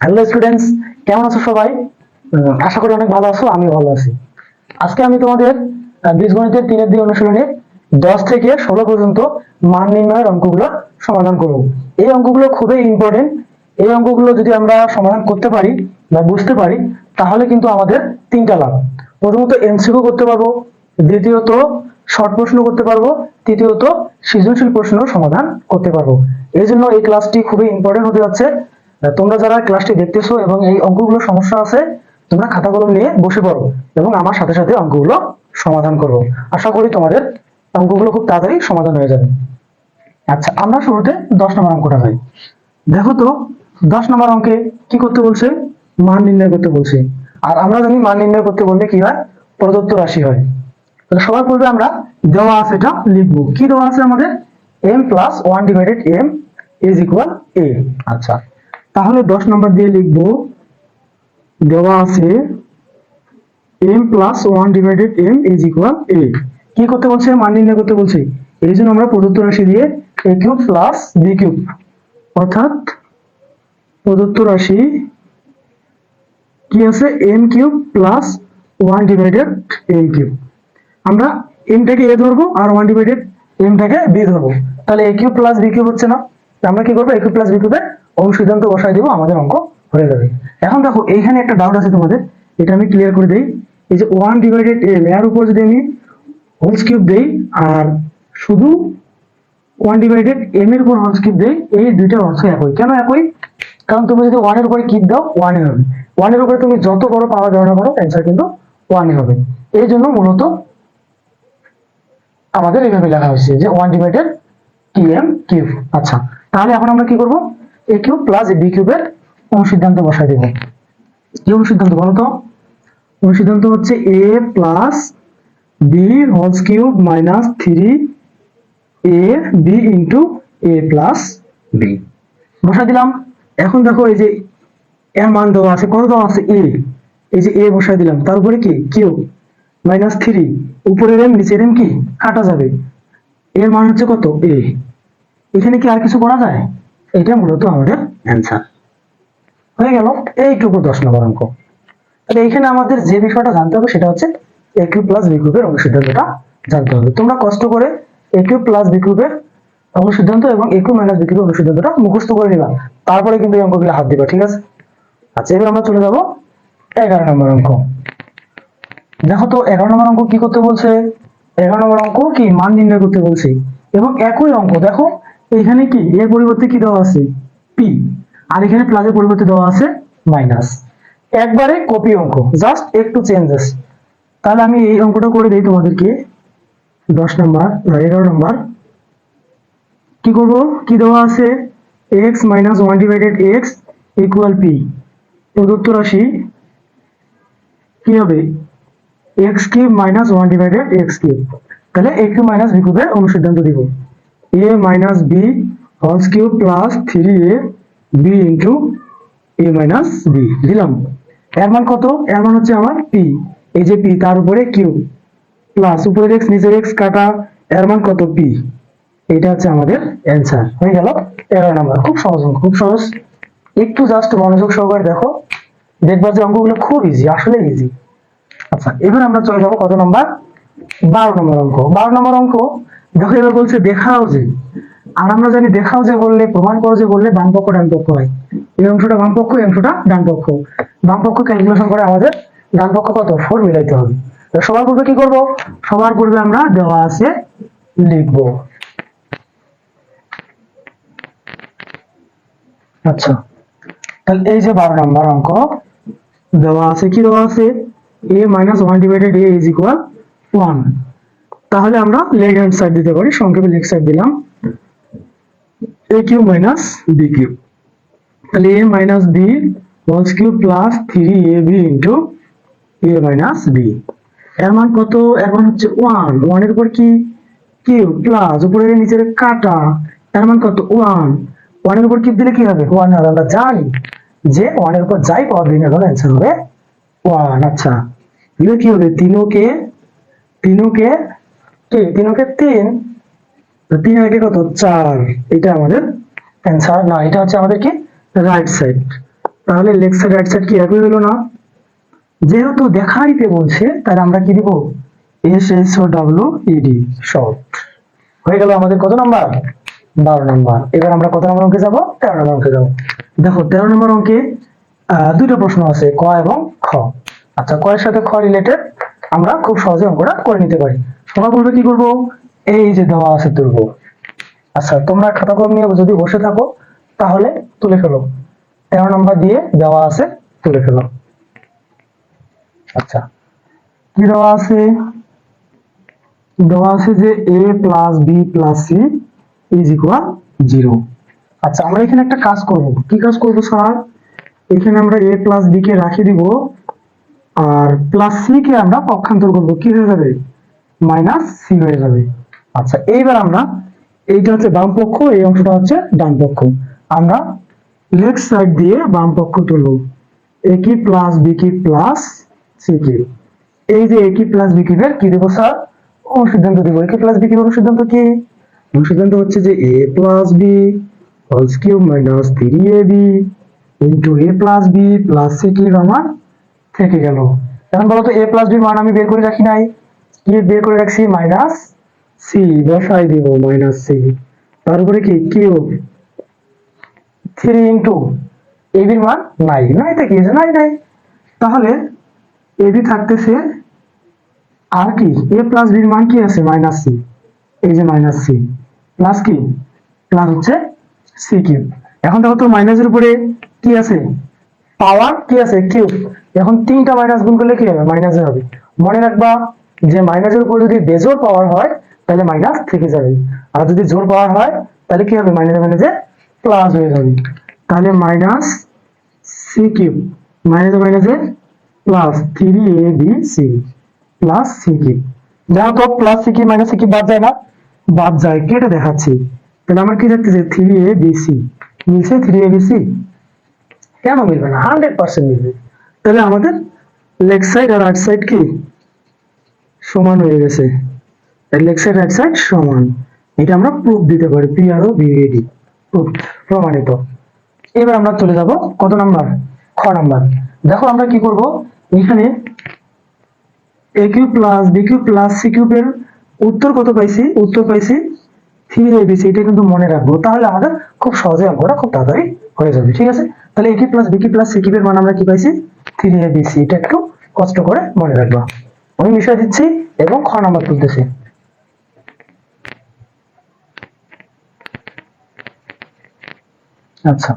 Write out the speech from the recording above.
Hello students কেমন আছো সবাই? আশা করি অনেক ভালো আছো আমি ভালো আছি। আজকে আমি তোমাদের বীজগণিতের তিনের দিন অনুশীলনে দশ থেকে ষোলো পর্যন্ত মান নির্ণয়ের অঙ্কগুলো সমাধান করব। এই অঙ্কগুলো খুবই ইম্পর্টেন্ট এই অঙ্কগুলো যদি আমরা সমাধান করতে পারি বা বুঝতে পারি তাহলে কিন্তু আমাদের তিনটা লাভ। প্রথমত এমসিকিউ করতে পারব দ্বিতীয়ত শর্ট প্রশ্ন করতে পারব তৃতীয়ত সৃজনশীল প্রশ্ন সমাধান করতে পারব। এই জন্য এই ক্লাসটি খুবই ইম্পর্টেন্ট হতে যাচ্ছে। তোমরা যারা ক্লাসটি দেখতেছো এবং এই অঙ্কগুলো সমস্যা আছে, তোমরা খাতা কলম নিয়ে বসে পড়ো এবং আমার সাথে সাথে অঙ্কগুলো সমাধান করো। আশা করি তোমাদের অঙ্কগুলো খুব তাড়াতাড়ি সমাধান হয়ে যাবে। আচ্ছা আমরা শুরুতে দশ নম্বর অঙ্কটা যাই দেখো তো, দশ নম্বর অঙ্কে কি করতে বলছে? মান নির্ণয় করতে বলছে। আর আমরা জানি মান নির্ণয় করতে বললে কি হয়? প্রদত্ত রাশি হয়। সবার পূর্বে আমরা দেওয়া আছে এটা লিখব। কি দেওয়া আছে আমাদের? M plus one divided M is equal A আচ্ছা। তাহলে দশ নম্বর দিয়ে লিখব, দেওয়া আছে M plus one divided M is equal A কি করতে বলছে? মান নির্ণয় করতে বলছে। এই জন্য আমরা প্রদত্ত রাশি দিয়ে A cube plus B cube অর্থাৎ প্রদত্ত রাশি কি আছে? M cube plus one divided M cube আমরা এমটাকে এ ধরবো আর ওয়ান ডিভাইডেড এমটাকে বি ধরবো। তাহলে A cube plus B cube হচ্ছে না। আমরা কি করব? এ কিউব প্লাস বি কিউবে অনুসিদ্ধান্ত বসাই দিব, আমাদের অঙ্ক হয়ে যাবে। এখন দেখো, এইখানে একটা ডাউট আছে তোমাদের, এটা আমি ক্লিয়ার করে দিই। এই যে ওয়ান ডিভাইডেড এম এর উপর যদি আমি হোলস কিউব দেই, আর শুধু ওয়ান ডিভাইডেড এম এর উপর হোলস কিউব দেই, এই দুইটা অর্থ একই। কেন একই? কারণ তুমি যদি ওয়ানের উপরে কিপ দাও ওয়ানে হবে। ওয়ানের উপরে তুমি যত বড় পাওয়ার গণনা করো অ্যান্সার কিন্তু ওয়ানে হবে। এই জন্য মূলত আমাদের এইভাবে লেখা হয়েছে যে one divided T M cube আচ্ছা তাহলে এখন আমরা কি করব? এ কিউব প্লাস বি কিউবের অনুসিদ্ধান্ত বসাই দেব? কি অনুসিদ্ধান্ত বলো তো? অনুসিদ্ধান্ত হচ্ছে A plus B whole's cube minus three A B into A plus B বসাই দিলাম। এখন দেখো এই যে এর মান দেওয়া আছে, কত দেওয়া আছে? এ এই যে এ বসাই দিলাম তারপরে কি? কিউ মাইনাস থ্রি উপরের এম নিচের এম কি? কাটা যাবে। এর মান হচ্ছে কত? এ এখানে কি আর কিছু করা যায়? এটা মূলত আমাদের অ্যান্সার হয়ে গেল এইটুকু দশ নম্বর অঙ্ক। তাহলে এখানে আমাদের যে বিষয়টা জানতে হবে সেটা হচ্ছে এ কিউব প্লাস বি কিউবের অনুসিদ্ধান্তটা জানতে হবে। তোমরা কষ্ট করে এ কিউব প্লাস বি কিউবের অনুসিদ্ধান্ত এবং এ কিউব মাইনাস বি কিউবের অনুসিদ্ধান্তটা মুখস্থ করে নিবা। তারপরে কিন্তু এই অঙ্কগুলো হাত দিবা, ঠিক আছে? আচ্ছা এবার আমরা চলে যাব এগারো নম্বর অঙ্ক। দেখো তো, এগারো নম্বর অঙ্ক কি করতে বলছে? এগারো নম্বর অঙ্ক কি মান নির্ণয় করতে বলছে? এবং একই অঙ্ক, দেখো এখানে কি? এর পরিবর্তে কি দেওয়া আছে? পি আর এখানে প্লাসের পরিবর্তে দেওয়া আছে মাইনাস একবারে কপি অঙ্ক। জাস্ট একটু চেঞ্জেস তাহলে আমি এই অঙ্কটা করে দিই তোমাদেরকে। দশ নম্বর এগারো নম্বর কি করব? কি দেওয়া আছে? X minus one divided X equal P প্রদত্ত রাশি কি হবে? X cube minus one divided X cube তাহলে এ কিউব মাইনাস বি কিউবের অনুসিদ্ধান্ত দিব। A minus B whole's cube plus three A B into A minus দিলাম। এর মান কত? এর মান হচ্ছে আমার পি এই যে পি তার উপরে কিউ প্লাস উপরের এক্স নিচের এক্স কাটা, এর মান কত এটা হচ্ছে আমাদের অ্যান্সার হয়ে গেল এগারো নাম্বার খুব সহজ খুব সহজ। একটু জাস্ট মনোযোগ সহকারে দেখো। দেখবা যে অঙ্কগুলো খুব ইজি আসলে ইজি আচ্ছা এবার আমরা চলে যাব কত নম্বর বারো নম্বর অঙ্ক। বারো নম্বর অঙ্ক দেখো, এবার বলছে, দেখাও যে। আর আমরা জানি, দেখাও যে বললে, প্রমাণ করো যে বললে বাম পক্ষ ডান পক্ষ হয়। এই অংশটা বাম পক্ষ এই অংশটা ডান পক্ষ বাম পক্ষ ক্যালকুলেশন করে আমাদের ডান পক্ষ কত? ফোর মিলাইতে হবে। সবার পূর্বে কি করব? সবার পূর্বে আমরা দেওয়া আছে লিখব। আচ্ছা। তাহলে এই যে বারো নম্বর অঙ্ক, দেওয়া আছে কি দেওয়া আছে? A minus one divided A is equal one তাহলে আমরা লেগ হ্যান্ড সাইড দিতে পারি, সংক্ষেপে লেগ সাইড দিলাম। A cube minus B cube তাহলে A minus B whole's cube plus three A B into A minus B এর মান কত? এর মান হচ্ছে ওয়ান ওয়ানের উপর কি? কিউ প্লাস উপরে নিচের কাটা। এর মান কত? ওয়ান ওয়ানের উপর কিপ দিলে কি হবে? ওয়ান হবে আমরা জানি যে ওয়ানের উপর যাই পাওয়ার দিন এখন অ্যান্সার হবে ওয়ান আচ্ছা দিলে কি হবে? তিনোকে তিনোকে কি তিনোকে তিন, তো তিন আগে কত? চার। এটা আমাদের অ্যান্সার না, এটা হচ্ছে আমাদের কি? রাইট সাইড তাহলে লেফট সাইড রাইট সাইড কি একই হলো না? যেহেতু দেখাইতে বলছে, তাহলে আমরা কি দিব? S S O W ED short হয়ে গেল আমাদের কত নাম্বার বারো নাম্বার এবার আমরা কত নম্বর অঙ্কে যাব? তেরো নম্বর অঙ্কে যাব। দেখো, তেরো নম্বর অঙ্কে দুটো প্রশ্ন আছে, ক এবং খ। আচ্ছা ক এর সাথে খ রিলেটেড আমরা খুব সহজে অঙ্কটা করে নিতে পারি। সবার পূর্বে কি করব? এই যে দেওয়া আছে তুলব। আচ্ছা তোমরা খাতা কলম নিয়ে যদি বসে থাকো, তাহলে তুলে ফেলো। তেরো নম্বর দিয়ে দেওয়া আছে, তুলে ফেলো। আচ্ছা কি দেওয়া আছে? দেওয়া আছে যে A plus B plus C is equal zero আচ্ছা আমরা এখানে একটা কাজ করব। কি কাজ করব, স্যার? এখানে আমরা এ প্লাস বি কে রাখি দিব, আর প্লাস সি কে আমরা পক্ষান্তর করব। কি হয়ে যাবে? মাইনাস সি হয়ে যাবে। আচ্ছা এইবার আমরা এইটা হচ্ছে বাম পক্ষ, এই অংশটা হচ্ছে ডান পক্ষ। আমরা লেফট সাইড দিয়ে বাম পক্ষ তুলব। এ কি প্লাস বি কি প্লাস সি কি? এই যে এ কি প্লাস বি কিউবের কি দেবো স্যার অনুসিদ্ধান্ত দেবো। এ কি প্লাস বি কিউবের অনুসিদ্ধান্ত কি? অনুসিদ্ধান্ত হচ্ছে যে A plus B whole cube minus three A B into A plus B plus C cube আমার থেকে গেল। এখন বলো তো এ প্লাস বি মান আমি বের করে রাখি নাই। কি বের করে রাখছি? মাইনাস সি বসাই দিব, মাইনাস সি তারপরে কি? কিউব। থ্রি ইন্টু এবির মান নাই। নাই তো কি নাই নাই। তাহলে এবি থাকতেছে আর কি? এ প্লাস বির মান কি আছে? মাইনাস সি এই যে মাইনাস সি প্লাস কি? প্লাস হচ্ছে সি কিউব। এখন দেখো তো মাইনাসের উপরে কি আছে? পাওয়ার কি আছে? কিউব। এখন তিনটা মাইনাস গুণ করলে কি হবে? মাইনাসে হবে। মনে রাখবা যে মাইনাসের উপর যদি বেজোর পাওয়ার হয়, তাহলে মাইনাস থেকে যাবে। আর যদি জোর পাওয়ার হয়, তাহলে কি হবে? মাইনাসে মাইনাসে প্লাস হয়ে যাবে। তাহলে মাইনাস সি কিউব মাইনাসে মাইনাসে plus three A B C plus C cube দেখো তো plus C cube minus C cube বাদ যায় না। বাদ যায়, কেটে দেখাচ্ছি। তাহলে আমার কি থাকতেছে থ্রি এ বি সি মিলছে থ্রি এ বি সি কেন মিলবে না? হান্ড্রেড পার্সেন্ট মিলবে। তাহলে আমাদের লেগ সাইড আর রাইট সাইড কি? সমান হয়ে গেছে। লেগ সাইড রাইট সাইড সমান। এটা আমরা প্রুফ দিতে পারি পি আর ও বিএডি প্রুফ প্রমাণিত। এবার আমরা চলে যাব কত নাম্বার খ নাম্বার দেখো আমরা কি করব? এখানে A cube plus B cube plus C কিউবের উত্তর কত পাইছি? উত্তর পাইছি থ্রি এবিসি এটা কিন্তু মনে রাখব। তাহলে আমাদের খুব সহজে অঙ্কটা খুব তাড়াতাড়ি হয়ে যাবে, ঠিক আছে? তাহলে A cube plus B cube plus C কিউবের মান আমরা কি পাইছি? থ্রি এবিসি এটা একটু কষ্ট করে মনে রাখবা। আমি মিশে দিচ্ছি এবং খ নাম্বার তুলতেছি। আচ্ছা।